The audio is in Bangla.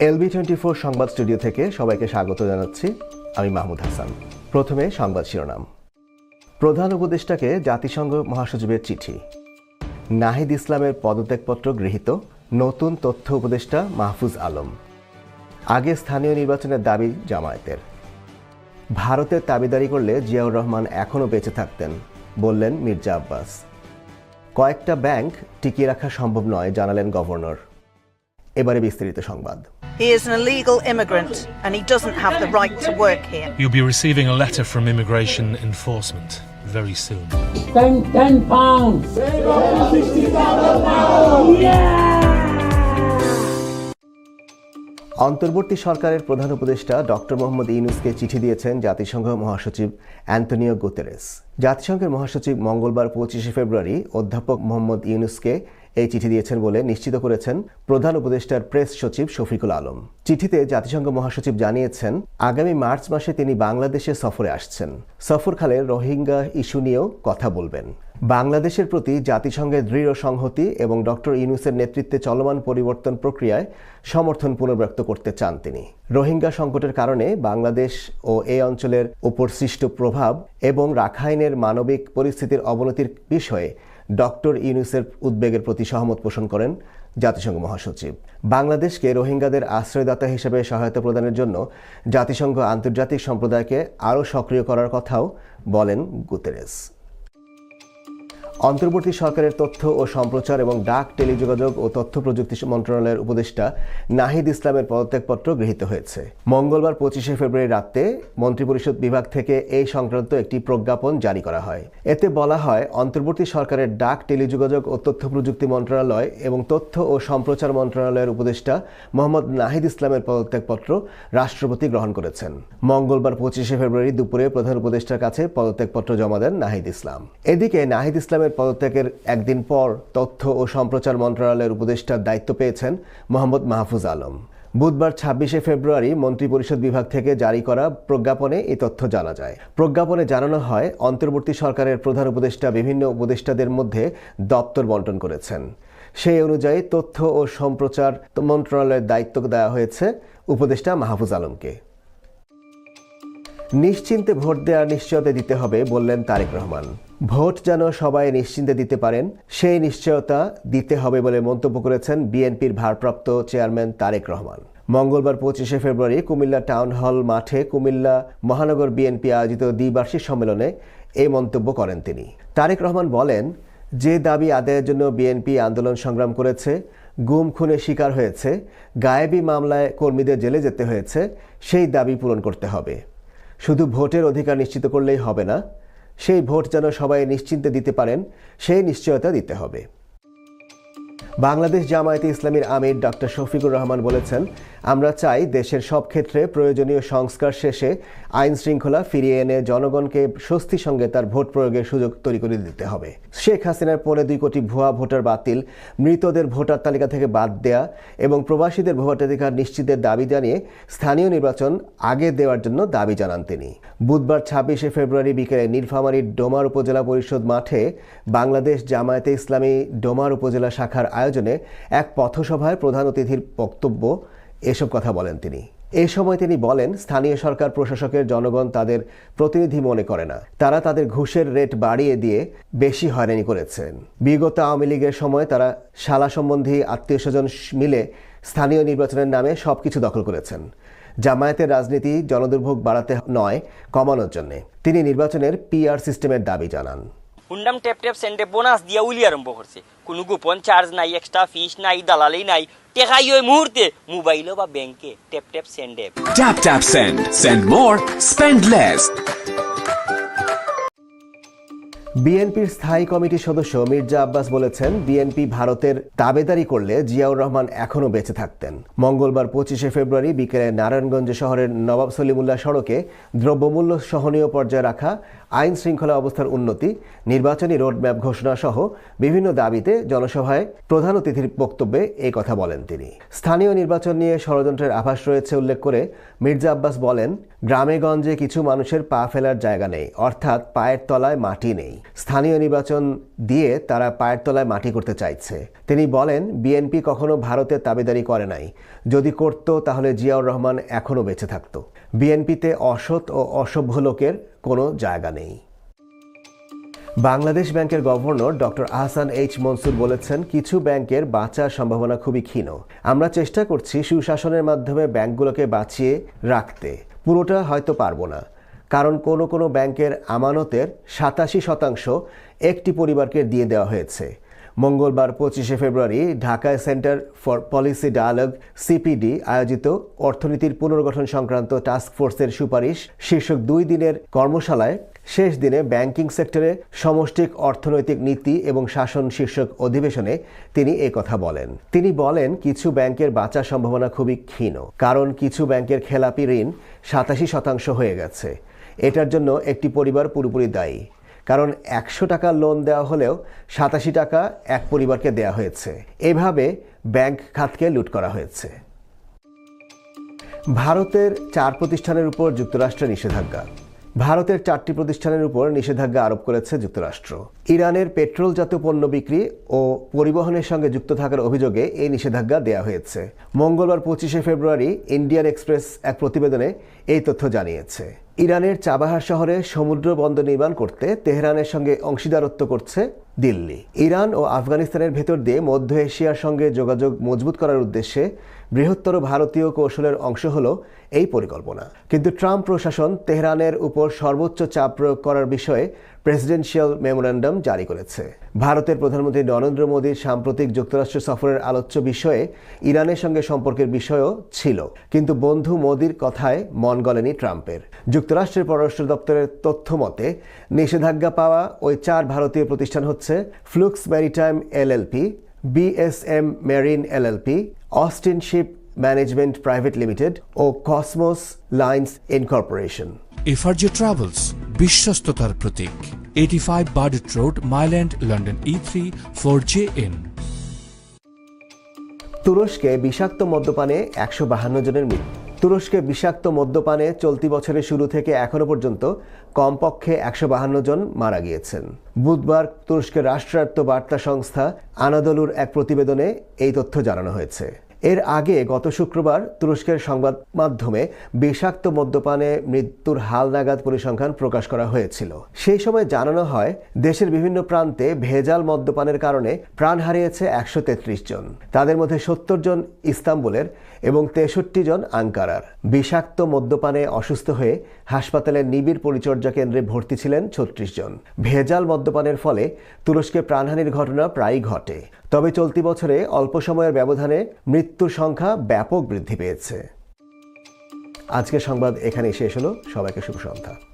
এলবি টোয়েন্টি ফোর সংবাদ স্টুডিও থেকে সবাইকে স্বাগত জানাচ্ছি। আমি মাহমুদ হাসান। প্রথমে সংবাদ শিরোনাম। প্রধান উপদেষ্টাকে জাতিসংঘ মহাসচিবের চিঠি। নাহিদ ইসলামের পদত্যাগপত্র গৃহীত নতুন তথ্য উপদেষ্টা মাহফুজ আলম। আগে স্থানীয় নির্বাচনের দাবি জামায়াতের। ভারতের দাবিদারি করলে জিয়াউর রহমান এখনও বেঁচে থাকতেন, বললেন মির্জা আব্বাস। কয়েকটা ব্যাংক টিকিয়ে রাখা সম্ভব নয়, জানালেন গভর্নর। এবারে বিস্তারিত সংবাদ। He is an illegal immigrant and he doesn't have the right to work here. You'll be receiving a letter from immigration enforcement very soon. ten, ten pounds. অন্তর্বর্তী সরকারের প্রধান উপদেষ্টা ডক্টর মোহাম্মদ ইউনুসকে চিঠি দিয়েছেন জাতিসংঘ মহাসচিব অ্যান্টনিও গুতেরেস জাতিসংঘের মহাসচিব মঙ্গলবার পঁচিশে ফেব্রুয়ারি অধ্যাপক মোহাম্মদ ইউনুসকে এই চিঠি দিয়েছেন বলে নিশ্চিত করেছেন প্রধান উপদেষ্টার প্রেস সচিব শফিকুল আলম। চিঠিতে জাতিসংঘ মহাসচিব জানিয়েছেন, আগামী মার্চ মাসে তিনি বাংলাদেশে সফরে আসছেন। সফরকালে রোহিঙ্গা ইস্যু নিয়েও কথা বলবেন। বাংলাদেশের প্রতি জাতিসংঘের দৃঢ় সংহতি এবং ডক্টর ইউনুসের নেতৃত্বে চলমান পরিবর্তন প্রক্রিয়ায় সমর্থন পুনর্ব্যক্ত করতে চান তিনি। রোহিঙ্গা সংকটের কারণে বাংলাদেশ ও এই অঞ্চলের উপর সৃষ্ট প্রভাব এবং রাখাইনের মানবিক পরিস্থিতির অবনতির বিষয়ে ডক্টর ইউনুসের উদ্বেগের প্রতি সহমত পোষণ করেন জাতিসংঘ মহাসচিব। বাংলাদেশকে রোহিঙ্গাদের আশ্রয়দাতা হিসেবে সহায়তা প্রদানের জন্য জাতিসংঘ আন্তর্জাতিক সম্প্রদায়কে আরও সক্রিয় করার কথাও বলেন গুতেরেস। অন্তর্বর্তী সরকারের তথ্য ও সম্প্রচার এবং ডাক, টেলিযোগাযোগ ও তথ্য প্রযুক্তি মন্ত্রণালয়ের উপদেষ্টা নাহিদ ইসলামের পদত্যাগপত্র গৃহীত হয়েছে। মঙ্গলবার পঁচিশে ফেব্রুয়ারি রাতে মন্ত্রিপরিষদ বিভাগ থেকে এই সংক্রান্ত একটি প্রজ্ঞাপন জারি করা হয়। এতে বলা হয়, অন্তর্বর্তী সরকারের ডাক, টেলিযোগাযোগ ও তথ্য প্রযুক্তি মন্ত্রণালয় এবং তথ্য ও সম্প্রচার মন্ত্রণালয়ের উপদেষ্টা মোহাম্মদ নাহিদ ইসলামের পদত্যাগপত্র রাষ্ট্রপতি গ্রহণ করেছেন। মঙ্গলবার পঁচিশে ফেব্রুয়ারি দুপুরে প্রধান উপদেষ্টার কাছে পদত্যাগপত্র জমা দেন নাহিদ ইসলাম। এদিকে নাহিদ ইসলামের পদত্যাগের একদিন পর তথ্য ও সম্প্রচার মন্ত্রণালয়ের উপদেষ্টার দায়িত্ব পেয়েছেন মোহাম্মদ মাহফুজ আলম। বুধবার ছাব্বিশে ফেব্রুয়ারি মন্ত্রিপরিষদ বিভাগ থেকে জারি করা প্রজ্ঞাপনে এই তথ্য জানা যায়। প্রজ্ঞাপনে জানানো হয়, অন্তর্বর্তী সরকারের প্রধান উপদেষ্টা বিভিন্ন উপদেষ্টাদের মধ্যে দপ্তর বন্টন করেছেন। সেই অনুযায়ী তথ্য ও সম্প্রচার মন্ত্রণালয়ের দায়িত্ব দেওয়া হয়েছে উপদেষ্টা মাহফুজ আলমকে। নিশ্চিন্তে ভোট দেওয়ার নিশ্চয়তা দিতে হবে বললেন তারেক রহমান। ভোট যেন সবাই নিশ্চিন্তে দিতে পারেন, সেই নিশ্চয়তা দিতে হবে বলে মন্তব্য করেছেন বিএনপির ভারপ্রাপ্ত চেয়ারম্যান তারেক রহমান। মঙ্গলবার পঁচিশে ফেব্রুয়ারি কুমিল্লা টাউন হল মাঠে কুমিল্লা মহানগর বিএনপি আয়োজিত দ্বিবার্ষিক সম্মেলনে এই মন্তব্য করেন তিনি। তারেক রহমান বলেন, যে দাবি আদায়ের জন্য বিএনপি আন্দোলন সংগ্রাম করেছে, গুম খুনে শিকার হয়েছে, গায়েবী মামলায় কর্মীদের জেলে যেতে হয়েছে, সেই দাবি পূরণ করতে হবে। শুধু ভোটের অধিকার নিশ্চিত করলেই হবে না সেই ভোট যেন সবাই নিশ্চিন্তে দিতে পারেন, সেই নিশ্চয়তা দিতে হবে। বাংলাদেশ জামায়াতে ইসলামীর আমির ডক্টর শফিকুর রহমান বলেছেন আমরা চাই দেশের সব ক্ষেত্রে প্রয়োজনীয় সংস্কার শেষে আইন শৃঙ্খলা ফিরিয়ে এনে জনগণকে স্বস্তি সঙ্গে তার ভোট প্রয়োগের সুযোগ তৈরি করে দিতে হবে। শেখ হাসিনার পৌনে দুই কোটি ভুয়া ভোটার বাতিল, মৃতদের ভোটার তালিকা থেকে বাদ দেয়া এবং প্রবাসীদের ভোটাধিকার নিশ্চিতের দাবি জানিয়ে স্থানীয় নির্বাচন আগে দেওয়ার জন্য দাবি জানান তিনি। বুধবার ছাব্বিশে ফেব্রুয়ারি বিকেলে নীলফামারীর ডোমার উপজেলা পরিষদ মাঠে বাংলাদেশ জামায়াতে ইসলামী ডোমার উপজেলা শাখার আয়োজনে এক পথসভায় প্রধান অতিথির বক্তব্য এসব কথা বলেন তিনি। এ সময় তিনি বলেন, স্থানীয় সরকার প্রশাসকের জনগণ তাদের প্রতিনিধি মনে করে না। তারা তাদের ঘুষের রেট বাড়িয়ে দিয়ে বেশি হয়রানি করেছেন। বিগত আওয়ামী লীগের সময় তারা শালা সম্বন্ধী আত্মীয় স্বজন মিলে স্থানীয় নির্বাচনের নামে সবকিছু দখল করেছেন। জামায়াতের রাজনীতি জনদুর্ভোগ বাড়াতে নয়, কমানোর জন্য। তিনি নির্বাচনের পিআর সিস্টেমের দাবি জানান। হুন্ডাম টেপ ট্যাপ সেন্টে বোনাস দিয়া উলি আরম্ভ করছে। কোনো গোপন চার্জ নাই এক্সট্রা ফিস নাই দালালি নাই। টেকাই ওই মুহূর্তে মোবাইলও বা ব্যাংকে tap tap সেন্ডে tap tap send send more spend less. বিএনপির স্থায়ী কমিটির সদস্য মির্জা আব্বাস বলেছেন, বিএনপি ভারতের দাবেদারি করলে জিয়াউর রহমান এখনও বেঁচে থাকতেন। মঙ্গলবার পঁচিশে ফেব্রুয়ারি বিকেলে নারায়ণগঞ্জ শহরের নবাব সলিমুল্লাহ সড়কে দ্রব্যমূল্য সহনীয় পর্যায়ে রাখা আইন শৃঙ্খলা অবস্থার উন্নতি, নির্বাচনী রোডম্যাপ ঘোষণা সহ বিভিন্ন দাবিতে জনসভায় প্রধান অতিথির বক্তব্যে এই কথা বলেন তিনি। স্থানীয় নির্বাচন নিয়ে ষড়যন্ত্রের আভাস রয়েছে উল্লেখ করে মির্জা আব্বাস বলেন, গ্রামে গঞ্জে কিছু মানুষের পা ফেলার জায়গা নেই, অর্থাৎ পায়ের তলায় মাটি নেই। স্থানীয় নির্বাচন দিয়ে তারা পায়ের তলায় মাটি করতে চাইছে। তিনি বলেন, বিএনপি কখনো ভারতের দাবিদারি করে নাই। যদি করত, তাহলে জিয়াউর রহমান এখনও বেঁচে থাকত। বিএনপিতে অসৎ ও অসভ্য লোকের কোনো জায়গা নেই। বাংলাদেশ ব্যাংকের governor doctor Ahsan H Mansur বলেছেন, কিছু ব্যাংকের বাঁচার সম্ভাবনা খুবই ক্ষীণ। আমরা চেষ্টা করছি সুশাসনের মাধ্যমে ব্যাংকগুলোকে বাঁচিয়ে রাখতে। পুরোটা হয়তো পারব না। কারণ কোনো কোনো ব্যাংকের আমানতের সাতাশি শতাংশ একটি পরিবারকে দিয়ে দেওয়া হয়েছে। মঙ্গলবার পঁচিশে ফেব্রুয়ারি ঢাকায় centre for policy dialogue CPD আয়োজিত অর্থনীতির পুনর্গঠন সংক্রান্ত টাস্ক ফোর্সের সুপারিশ শীর্ষক দুই দিনের কর্মশালায় শেষ দিনে ব্যাংকিং সেক্টরে সমষ্টিক অর্থনৈতিক নীতি এবং শাসন শীর্ষক অধিবেশনে তিনি কথা বলেন। তিনি বলেন, কিছু ব্যাংকের বাঁচার সম্ভাবনা খুবই ক্ষীণ, কারণ কিছু ব্যাংকের খেলাপি ঋণ সাতাশি শতাংশ হয়ে গেছে। এটার জন্য একটি পরিবার পুরোপুরি দায়ী। কারণ একশো টাকা লোন দেওয়া হলেও সাতাশি টাকা এক পরিবারকে দেয়া হয়েছে। এভাবে ব্যাংক খাতকে লুট করা হয়েছে। ভারতের চার প্রতিষ্ঠানের উপর যুক্তরাষ্ট্রের নিষেধাজ্ঞা। ভারতের চারটি প্রতিষ্ঠানের উপর নিষেধাজ্ঞা আরোপ করেছে যুক্তরাষ্ট্র। ইরানের পেট্রোলজাত পণ্য বিক্রি ও পরিবহনের সঙ্গে যুক্ত থাকার অভিযোগে এই নিষেধাজ্ঞা দেওয়া হয়েছে। মঙ্গলবার পঁচিশে ফেব্রুয়ারি ইন্ডিয়ান এক্সপ্রেস এক প্রতিবেদনে এই তথ্য জানিয়েছে। ইরানের চাবাহার শহরে সমুদ্র বন্দর নির্মাণ করতে তেহরানের সঙ্গে অংশীদারত্ব করছে দিল্লি। ইরান ও আফগানিস্তানের ভেতর দিয়ে মধ্য এশিয়ার সঙ্গে যোগাযোগ মজবুত করার উদ্দেশ্যে বৃহত্তর ভারতীয় কৌশলের অংশ হল এই পরিকল্পনা। কিন্তু ট্রাম্প প্রশাসন তেহরানের উপর সর্বোচ্চ চাপ প্রয়োগ করার বিষয়ে প্রেসিডেন্সিয়াল মেমোরান্ডাম জারি করেছে। ভারতের প্রধানমন্ত্রী নরেন্দ্র মোদীর সাম্প্রতিক যুক্তরাষ্ট্র সফরের আলোচ্য বিষয়ে ইরানের সঙ্গে সম্পর্কের বিষয়ও ছিল। কিন্তু বন্ধু মোদীর কথায় মন গলেনি ট্রাম্পের। যুক্তরাষ্ট্রের পররাষ্ট্র দপ্তরের তথ্য মতে, নিষেধাজ্ঞা পাওয়া ওই চার ভারতীয় প্রতিষ্ঠান হচ্ছে Fluxx maritime LLP BSM marine LLP Austin ship management private limited ও Cosmos lines incorporation FRJ travels বিশ্বস্ততার প্রতীক eighty five Burdett road Mile End London E three four J N তুরস্কে বিষাক্ত মদ্যপানে একশো বাহান্ন জনের মৃত্যু। তুরস্কে বিষাক্ত মদ্যপানে চলতি বছরের শুরু থেকে এখনও পর্যন্ত কমপক্ষে একশো বাহান্ন জন মারা গিয়েছেন। বুধবার তুরস্কের রাষ্ট্রায়ত্ত বার্তা সংস্থা আনাদলুর এক প্রতিবেদনে এই তথ্য জানানো হয়েছে। এর আগে গত শুক্রবার তুরস্কের সংবাদ মাধ্যমে বিষাক্ত মদ্যপানে মৃত্যুর হালনাগাদ পরিসংখ্যান প্রকাশ করা হয়েছিল। সেই সময় জানানো হয়, দেশের বিভিন্ন প্রান্তে ভেজাল মদ্যপানের কারণে প্রাণ হারিয়েছে একশো তেত্রিশ জন। তাদের মধ্যে সত্তর জন ইস্তাম্বুলের এবং তেষট্টি জন আঙ্কারার। বিষাক্ত মদ্যপানে অসুস্থ হয়ে হাসপাতালের নিবিড় পরিচর্যা কেন্দ্রে ভর্তি ছিলেন ছত্রিশ জন। ভেজাল মদ্যপানের ফলে তুরস্কে প্রাণহানির ঘটনা প্রায়ই ঘটে। তবে চলতি বছরে অল্প সময়ের ব্যবধানে মৃত্যুর সংখ্যা ব্যাপক বৃদ্ধি পেয়েছে। আজকের সংবাদ এখানেই শেষ হলো। সবাইকে শুভ সন্ধ্যা।